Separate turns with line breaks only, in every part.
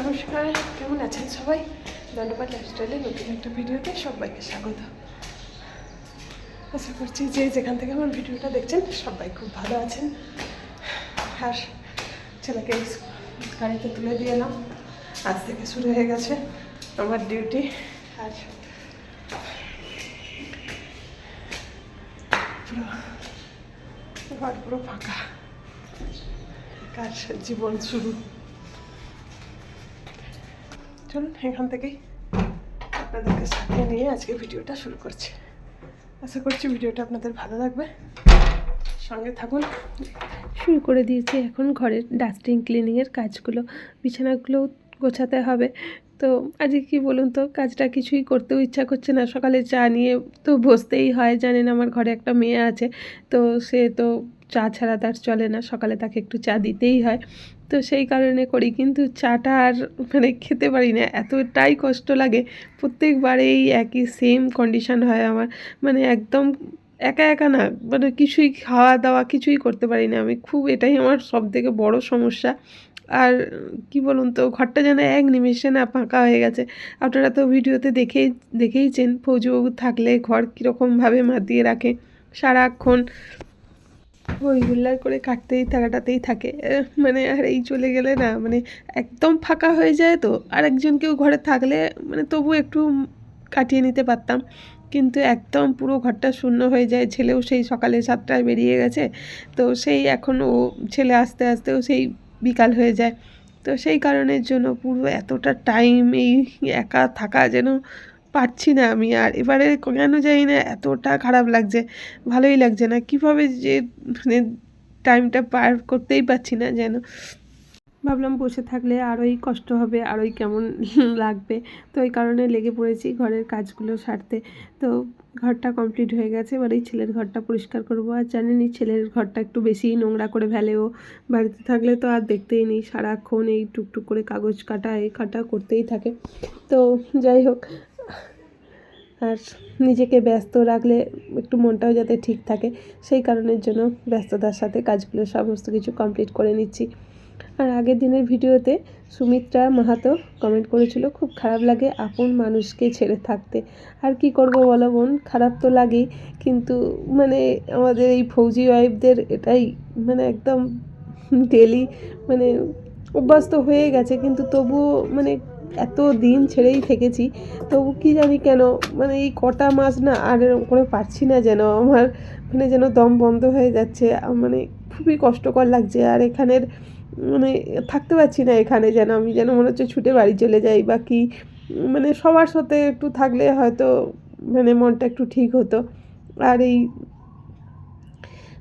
নমস্কার, কেমন আছেন সবাই? দণ্ডপাট লাইফস্টাইলে নতুন একটা ভিডিওতে সবাইকে স্বাগত। আশা করছি যে যেখান থেকে আমার ভিডিওটা দেখছেন, সবাই খুব ভালো আছেন। আর ছেলেকে গাড়িতে তুলে দিয়ে এলাম। আজ থেকে শুরু হয়ে গেছে আমার ডিউটি আর পুরো ঘর পুরো ফাঁকা। কার জীবন শুরু। চলুন, এখান থেকেই আপনাদেরকে সাথে নিয়ে আজকে ভিডিওটা শুরু করছি। আশা করছি ভিডিওটা আপনাদের ভালো লাগবে। সঙ্গে থাকুন।
শুরু করে দিয়েছি এখন ঘরের ডাস্টিং, ক্লিনিংয়ের কাজগুলো, বিছানাগুলো গোছাতে হবে। তো আজকে কি বলুন তো, কাজটা কিছুই করতেও ইচ্ছা করছে না। সকালে চা নিয়ে তো বসতেই হয়। জানেন আমার ঘরে একটা মেয়ে আছে, তো সে তো চা ছাড়া তার চলে না, সকালে তাকে একটু চা দিতেই হয়। তো সেই কারণে করি, কিন্তু চাটা আর মানে খেতে পারি না, এতটাই কষ্ট লাগে। প্রত্যেকবারেই একই সেম কন্ডিশন হয় আমার মানে একদম একা একা না মানে কিছুই খাওয়া দাওয়া কিছুই করতে পারি না আমি। খুব এটাই আমার সব থেকে বড় সমস্যা। আর কি বলুন তো, ঘরটা যেন এক নিমেষে না ফাঁকা হয়ে গেছে। আপনারা তো ভিডিওতে দেখেই, দেখেইছেন, ফৌজবাবু থাকলে ঘর কীরকমভাবে মাতিয়ে রাখে। সারাক্ষণ ওই হুল্লার করে কাটতেই থাকাটাতেই থাকে। মানে আর এই চলে গেলে না মানে একদম ফাঁকা হয়ে যায় তো। আর একজন কেউ ঘরে থাকলে মানে তবু একটু কাটিয়ে নিতে পারতাম। কিন্তু একদম পুরো ঘরটা শূন্য হয়ে যায়। ছেলেও সেই সকালে সাতটায় বেরিয়ে গেছে। তো সেই এখন ও, ছেলে আসতে আসতেও সেই বিকাল হয়ে যায়। তো সেই কারণের জন্য পুরো এতটা টাইম এই একা থাকা যেন পারছি না আমি আর। এবারে কেন জানি না, এতটা খারাপ লাগছে, ভালোই লাগছে না। কীভাবে যে মানে টাইমটা পার করতেই পারছি না যেন। ভাবলাম বসে থাকলে আরোই কষ্ট হবে, আরোই কেমন লাগবে। তো এই কারণে লেগে পড়েছি ঘরের কাজগুলো সারতে। তো ঘরটা কমপ্লিট হয়ে গেছে, এবার এই ছেলের ঘরটা পরিষ্কার করব। আর জানেনই ছেলের ঘরটা একটু বেশি নোংরা করে ফেলে ও। বাড়িতে থাকলে তো আর দেখতেই নেই, সারাক্ষণ এই টুকটুক করে কাগজ কাটা এই কাটা করতেই থাকে। তো যাই হোক আর নিজেকে ব্যস্ত রাখলে একটু মনটাও যাতে ঠিক থাকে, সেই কারণের জন্য ব্যস্ততার সাথে কাজগুলো সমস্ত কিছু কমপ্লিট করে নিচ্ছি। আর আগের দিনের ভিডিওতে সুমিত্রা মাহাতো কমেন্ট করেছিল, খুব খারাপ লাগে আপন মানুষকে ছেড়ে থাকতে। আর কি করব বলো বোন? খারাপ তো লাগেই, কিন্তু মানে আমাদের এই ফৌজি ওয়াইফদের এটাই মানে একদম ডেলি মানে অভ্যস্ত হয়ে গেছে, কিন্তু তবুও মানে এত দিন ছেড়েই থেকেছি, তবু কি জানি কেন মানে এই কটা মাস না আর এরকম করে পারছি না যেন, আমার মানে যেন দম বন্ধ হয়ে যাচ্ছে মানে খুবই কষ্টকর লাগছে, আর এখানের মানে থাকতে পারছি না এখানে যেন, আমি যেন মনে হচ্ছে ছুটে বাড়ি চলে যাই বা কি মানে সবার সাথে একটু থাকলে হয়তো মানে মনটা একটু ঠিক হতো, আর এই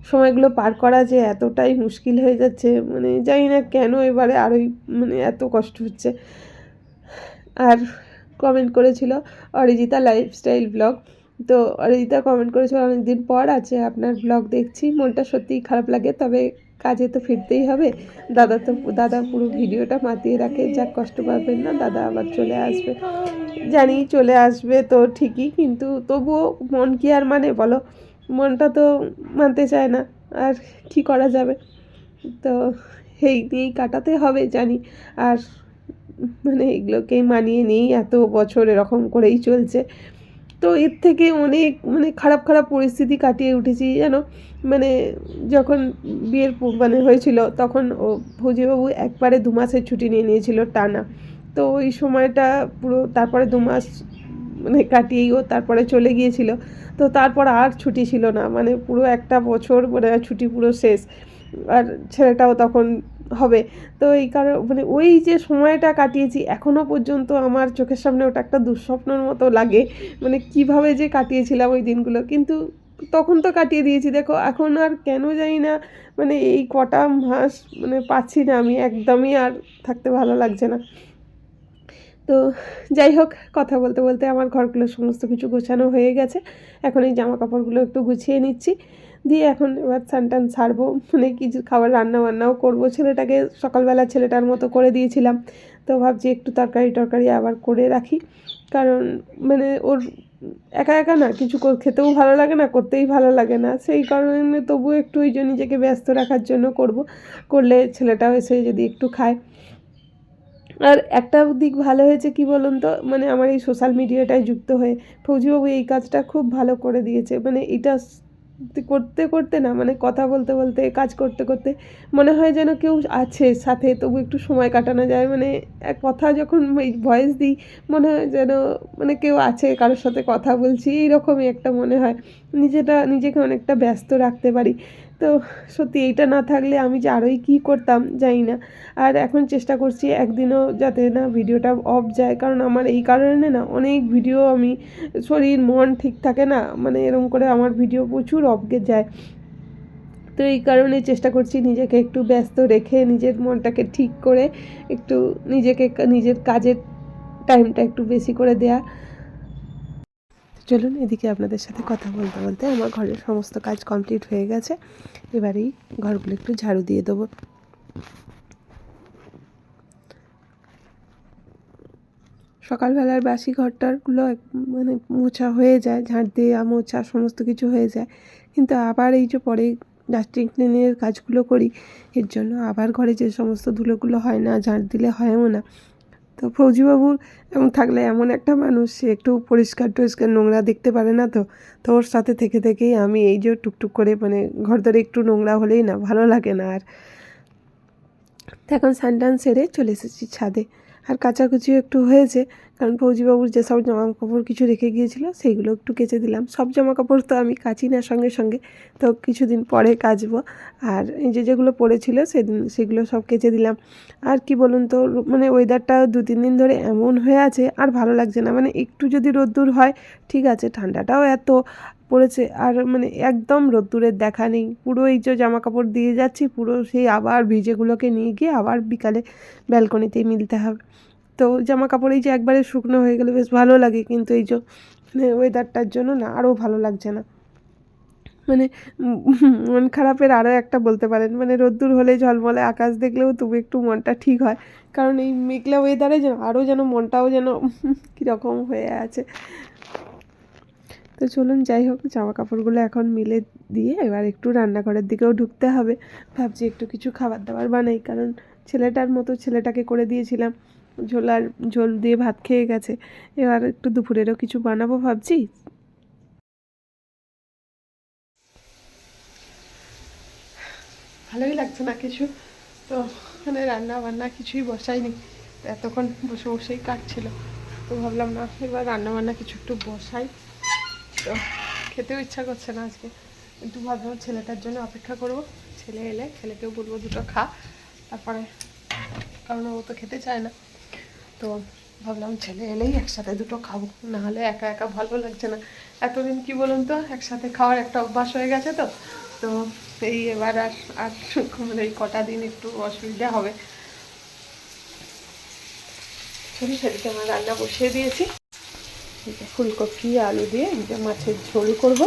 সময়গুলো পার করা যে এতটাই মুশকিল হয়ে যাচ্ছে মানে জানি না কেন এবারে আরোই মানে এত কষ্ট হচ্ছে আর কমেন্ট করেছিল অরিজিতা লাইফস্টাইল ব্লগ তো অরিজিতা কমেন্ট করেছিল, অনেকদিন পর আছে আপনার ব্লগ দেখছি, মনটা সত্যিই খারাপ লাগে, তবে কাজে তো ফিরতেই হবে। দাদা তো, দাদা পুরো ভিডিওটা মাতিয়ে রাখে যা কষ্ট পাবেন না, দাদা আবার চলে আসবে। জানি চলে আসবে তো ঠিকই, কিন্তু তবুও মন কি আর মানে বলো? মনটা তো মানতে চায় না, আর কি করা যাবে? তো এই নিয়েই কাটাতে হবে জানি, আর মানে এগুলোকেই মানিয়ে নিয়েই এত বছর এরকম করেই চলছে। তো এর থেকে অনেক মানে খারাপ খারাপ পরিস্থিতি কাটিয়ে উঠেছি, যেন মানে যখন বিয়ের মানে হয়েছিল তখন ও ফৌজিবাবু একবারে দু মাসের ছুটি নিয়ে নিয়েছিল টানা। তো ওই সময়টা পুরো তারপরে দু মাস মানে কাটিয়েই ও তারপরে চলে গিয়েছিল। তো তারপর আর ছুটি ছিল না মানে পুরো একটা বছর মানে ছুটি পুরো শেষ। আর ছেলেটাও তখন হবে। তো এই কারণে মানে ওই যে সময়টা কাটিয়েছি এখনও পর্যন্ত আমার চোখের সামনে ওটা একটা দুঃস্বপ্নর মতো লাগে। মানে কীভাবে যে কাটিয়েছিলাম ওই দিনগুলো। কিন্তু তখন তো কাটিয়ে দিয়েছি। দেখো, এখন আর কেন জানি না মানে এই কটা মাস মানে পাচ্ছি না আমি। একদমই আর থাকতে ভালো লাগছে না। তো যাই হোক, কথা বলতে বলতে আমার ঘরগুলো সমস্ত কিছু গোছানো হয়ে গেছে। এখন এই জামা কাপড়গুলো একটু গুছিয়ে নিচ্ছি। দিয়ে এখন এবার স্নান টান ছাড়বো মানে কিছু খাবার রান্না বান্নাও করব। ছেলেটাকে সকালবেলা ছেলেটার মতো করে দিয়েছিলাম। তো ভাবছি একটু তরকারি টরকারি আবার করে রাখি। কারণ মানে ওর একা একা না, কিছু খেতেও ভালো লাগে না, করতেই ভালো লাগে না। সেই কারণে তবুও একটু ওই যে নিজেকে ব্যস্ত রাখার জন্য করব। করলে ছেলেটাও এসে যদি একটু খায়। আর একটা দিক ভালো হয়েছে কি বলুন তো? মানে আমার এই সোশ্যাল মিডিয়াটায় যুক্ত হয়ে ফৌজিবাবু এই কাজটা খুব ভালো করে দিয়েছে। মানে এটা করতে করতে না মানে কথা বলতে বলতে, কাজ করতে করতে মনে হয় যেন কেউ আছে সাথে, তবু একটু সময় কাটানো যায়। মানে এক কথা যখন এই ভয়েস দিই, মনে হয় যেন মানে কেউ আছে, কারোর সাথে কথা বলছি, এইরকমই একটা মনে হয়। নিজেটা, নিজেকে অনেকটা ব্যস্ত রাখতে পারি। তো সত্যি এইটা না থাকলে আমি যে আরোই কী করতাম, জানি না। আর এখন চেষ্টা করছি একদিনও যাতে না ভিডিওটা অফ যায়, কারণ আমার এই কারণে না অনেক ভিডিও আমি শরীর, মন ঠিক থাকে না মানে এরকম করে আমার ভিডিও প্রচুর অফগে যায়। তো এই কারণে চেষ্টা করছি নিজেকে একটু ব্যস্ত রেখে নিজের মনটাকে ঠিক করে, একটু নিজেকে নিজের কাজের টাইমটা একটু বেশি করে দেয়া। চলুন এদিকে আপনাদের সাথে কথা বলতে বলতে আমার ঘরের সমস্ত কাজ কমপ্লিট হয়ে গেছে। এবারেই ঘরগুলো একটু ঝাড়ু দিয়ে দেবো। সকালবেলার বাসি ঘরটারগুলো মানে মোছা হয়ে যায় ঝাঁট দেওয়া মোছা সমস্ত কিছু হয়ে যায়। কিন্তু আবার এই যে পরে ডাস্টিং ক্লিনের কাজগুলো করি, এর জন্য আবার ঘরে যে সমস্ত ধুলোগুলো হয় না ঝাঁট দিলে হয়ও না। তো ফৌজিবাবুর এমন থাকলে এমন একটা মানুষ, সে একটু পরিষ্কার টরিষ্কার নোংরা দেখতে পারে না তো? তো ওর সাথে থেকে থেকেই আমি এই যে টুকটুক করে মানে ঘর ধরে একটু নোংরা হলেই না, ভালো লাগে না আর। এখন সানডান সেরে চলে এসেছি ছাদে। আর কাচাকুচিও একটু হয়েছে, কারণ ফৌজিবাবুর যেসব জামা কাপড় কিছু রেখে গিয়েছিল, সেইগুলো একটু কেচে দিলাম। সব জামা কাপড় তো আমি কাচি না সঙ্গে সঙ্গে, তো কিছুদিন পরে কাচবো। আর এই যে যেগুলো পড়েছিল সেদিন, সেগুলো সব কেচে দিলাম। আর কি বলুন তো মানে ওয়েদারটা দু তিন দিন ধরে এমন হয়ে আছে, আর ভালো লাগছে না। মানে একটু যদি রোদ্দুর হয়, ঠিক আছে, ঠান্ডাটাও এত পড়েছে। আর মানে একদম রোদ্দুরের দেখা নেই। পুরো এই যে জামা কাপড় দিয়ে যাচ্ছি, পুরো সেই আবার ভিজেগুলোকে নিয়ে গিয়ে আবার বিকালে ব্যালকনিতেই মিলতে হবে। তো জামা কাপড় এই যে একবারে শুকনো হয়ে গেলে বেশ ভালো লাগে, কিন্তু এই যে মানে ওয়েদারটার জন্য না আরও ভালো লাগছে না। মানে মন খারাপের আরও একটা বলতে পারেন মানে রোদ্দুর হলে ঝলমলে আকাশ দেখলেও তবু একটু মনটা ঠিক হয়। কারণ এই মেঘলা ওয়েদারে যেন আরও যেন মনটাও যেন কীরকম হয়ে আছে। তো চলুন যাই হোক জামা কাপড়গুলো এখন মিলে দিয়ে এবার একটু রান্নাঘরের দিকেও ঢুকতে হবে। ভাবছি একটু কিছু খাবার দাবার বানাই, কারণ ছেলেটার মতো ছেলেটাকে করে দিয়েছিলাম। ঝোল আর ঝোল দিয়ে ভাত খেয়ে গেছে। এবার একটু দুপুরেরও কিছু বানাবো ভাবছি।
ভালোই লাগছে না কিছু। তো মানে রান্না বান্না কিছুই বসাইনি। এতক্ষণ বসে বসেই কাটছিল। তো ভাবলাম না, এবার রান্না বান্না কিছু একটু বসাই। তো খেতেও ইচ্ছা করছে না আজকে। কিন্তু ভাবলাম ছেলেটার জন্য অপেক্ষা করব। ছেলে এলে ছেলেকেও বলব দুটো খা, তারপরে, কারণ ও তো খেতে চায় না। তো ভাবলাম ছেলে এলেই একসাথে দুটো খাব, নাহলে একা একা ভালো লাগছে না। এতদিন কি বলুন তো, একসাথে খাওয়ার একটা অভ্যাস হয়ে গেছে তো। তো এই এবার আর আর মানে এই কটা দিন একটু অসুবিধা হবে। চলি সেদিকে আমার রান্না বসিয়ে দিয়েছি। ফুলকপি আলু দিয়ে মাছের ঝোল করব।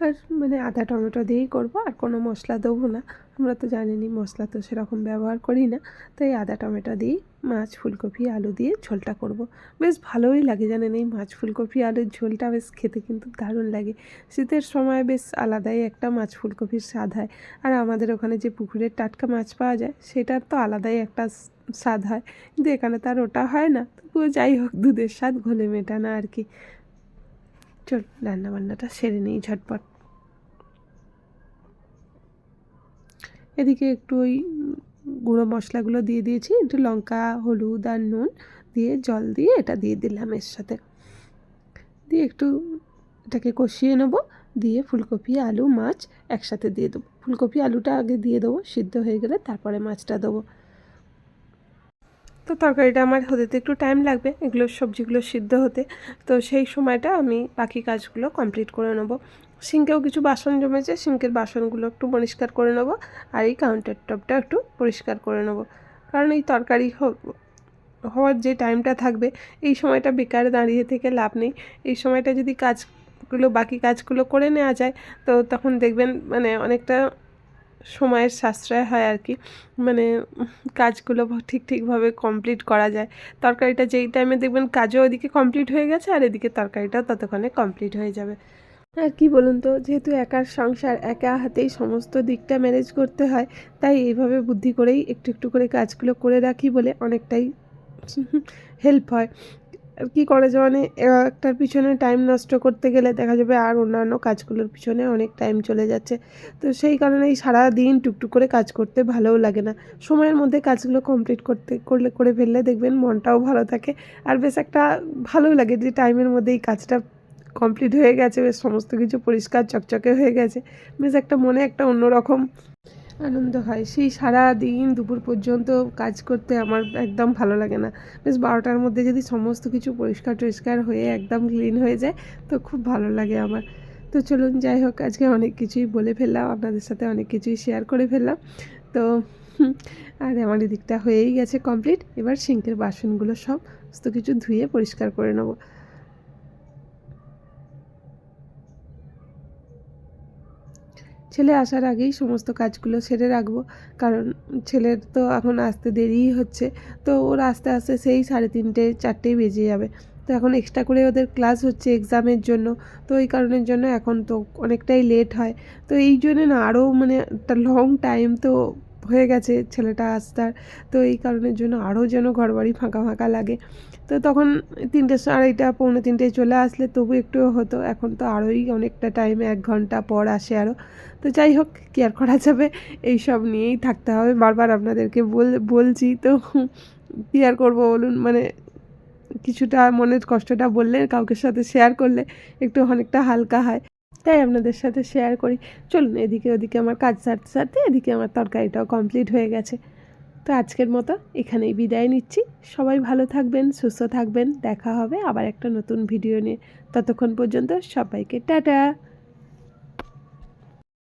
আর মানে আদা টমেটো দিয়েই করব, আর কোনো মশলা দেবো না। আমরা তো জানিনি মশলা তো সেরকম ব্যবহার করি না। তাই আদা টমেটো দিয়েই মাছ, ফুলকপি, আলু দিয়ে ঝোলটা করব। বেশ ভালোই লাগে জানেন এই মাছ, ফুলকপি, আলুর ঝোলটা বেশ খেতে কিন্তু দারুণ লাগে। শীতের সময় বেশ আলাদাই একটা মাছ, ফুলকপির স্বাদ হয়। আর আমাদের ওখানে যে পুকুরের টাটকা মাছ পাওয়া যায়, সেটার তো আলাদাই একটা স্বাদ হয়। কিন্তু এখানে তার ওটা হয় না। তবুও যাই হোক, দুধের স্বাদ ঘোলে মেটানো আর কি। চল রান্না বান্নাটা সেরে নিই, ঝটপট। এদিকে একটু ওই গুঁড়ো মশলাগুলো দিয়ে দিয়েছি, একটু লঙ্কা, হলুদ আর নুন দিয়ে, জল দিয়ে এটা দিয়ে দিলাম এর সাথে। দিয়ে একটু এটাকে কষিয়ে নেব, দিয়ে ফুলকপি, আলু, মাছ একসাথে দিয়ে দেবো। ফুলকপি, আলুটা আগে দিয়ে দেবো, সিদ্ধ হয়ে গেলে তারপরে মাছটা দেবো। তো তরকারিটা আমার হতে তো একটু টাইম লাগবে, এগুলো সবজিগুলো সিদ্ধ হতে। তো সেই সময়টা আমি বাকি কাজগুলো কমপ্লিট করে নেব। সিঙ্কেও কিছু বাসন জমেছে, সিঙ্কের বাসনগুলো একটু পরিষ্কার করে নেব আর এই কাউন্টার টপটা একটু পরিষ্কার করে নেব। কারণ এই তরকারি হওয়ার যে টাইমটা থাকবে, এই সময়টা বেকার দাঁড়িয়ে থেকে লাভ নেই। এই সময়টা যদি কাজগুলো, বাকি কাজগুলো করে নেওয়া যায়, তো তখন দেখবেন মানে অনেকটা সময়ের সাশ্রয় হয় আর কি। মানে কাজগুলো ঠিক ঠিকভাবে কমপ্লিট করা যায়। তরকারিটা যেই টাইমে দেখবেন কাজও ওইদিকে কমপ্লিট হয়ে গেছে আর এদিকে তরকারিটাও ততক্ষণে কমপ্লিট হয়ে যাবে। আর কি বলুন তো, যেহেতু একার সংসার, একা হাতেই সমস্ত দিকটা ম্যানেজ করতে হয়, তাই এইভাবে বুদ্ধি করেই একটু একটু করে কাজগুলো করে রাখি বলে অনেকটাই হেল্প হয়। কি করে যে মানে একটার পিছনে টাইম নষ্ট করতে গেলে দেখা যাবে আর অন্যান্য কাজগুলোর পিছনে অনেক টাইম চলে যাচ্ছে। তো সেই কারণেই সারা দিন টুকটুক করে কাজ করতে ভালোও লাগে না। সময়ের মধ্যে কাজগুলো কমপ্লিট করতে, করলে, করে ফেললে দেখবেন মনটাও ভালো থাকে। আর বেশ একটা ভালোও লাগে যে টাইমের মধ্যে এই কাজটা কমপ্লিট হয়ে গেছে, বেশ সমস্ত কিছু পরিষ্কার চকচকে হয়ে গেছে। বেশ একটা মনে একটা অন্যরকম আনন্দ হয়। সেই সারা দিন দুপুর পর্যন্ত কাজ করতে আমার একদম ভালো লাগে না। বেশ বারোটার মধ্যে যদি সমস্ত কিছু পরিষ্কার টরিষ্কার হয়ে একদম ক্লিন হয়ে যায়, তো খুব ভালো লাগে আমার। তো চলুন যাই হোক, আজকে অনেক কিছুই বলে ফেললাম, আপনাদের সাথে অনেক কিছুই শেয়ার করে ফেললাম। তো আর আমার এদিকটা হয়েই গেছে কমপ্লিট এবার সিঙ্কের বাসনগুলো সব সমস্ত কিছু ধুয়ে পরিষ্কার করে নেব। ছেলে আসার আগেই সমস্ত কাজগুলো সেরে রাখব। কারণ ছেলের তো এখন আসতে দেরিই হচ্ছে। তো ওর আস্তে আস্তে সেই সাড়ে তিনটে, চারটেই বেজে যাবে। তো এখন এক্সট্রা করে ওদের ক্লাস হচ্ছে এক্সামের জন্য। তো এই কারণের জন্য এখন তো অনেকটাই লেট হয়। তো এই জন্য না আরও মানে একটা লং টাইম তো হয়ে গেছে ছেলেটা আসতার। তো এই কারণের জন্য আরও যেন ঘরবাড়ি ফাঁকা ফাঁকা লাগে। তো তখন তিনটে আড়াইটা পৌনে তিনটে চলে আসলে তবু একটু হতো। এখন তো আরোই অনেকটা টাইম এক ঘণ্টা পর আসে আরও তো যাই হোক, কি আর করা যাবে? এই সব নিয়েই থাকতে হবে। বারবার আপনাদেরকে বল, বলছি, তো কী আর করব বলুন? মানে কিছুটা মনের কষ্টটা বললে কাউকে সাথে শেয়ার করলে একটু অনেকটা হালকা হয়। তাই আপনাদের সাথে শেয়ার করি। চলুন, এদিকে ওদিকে আমার কাজ সারতে সারতে এদিকে আমার তরকারিটাও কমপ্লিট হয়ে গেছে। তো আজকের মতো এখানেই বিদায় নিচ্ছি। সবাই ভালো থাকবেন, সুস্থ থাকবেন। দেখা হবে আবার একটা নতুন ভিডিও নিয়ে। ততক্ষণ পর্যন্ত সবাইকে টাটা!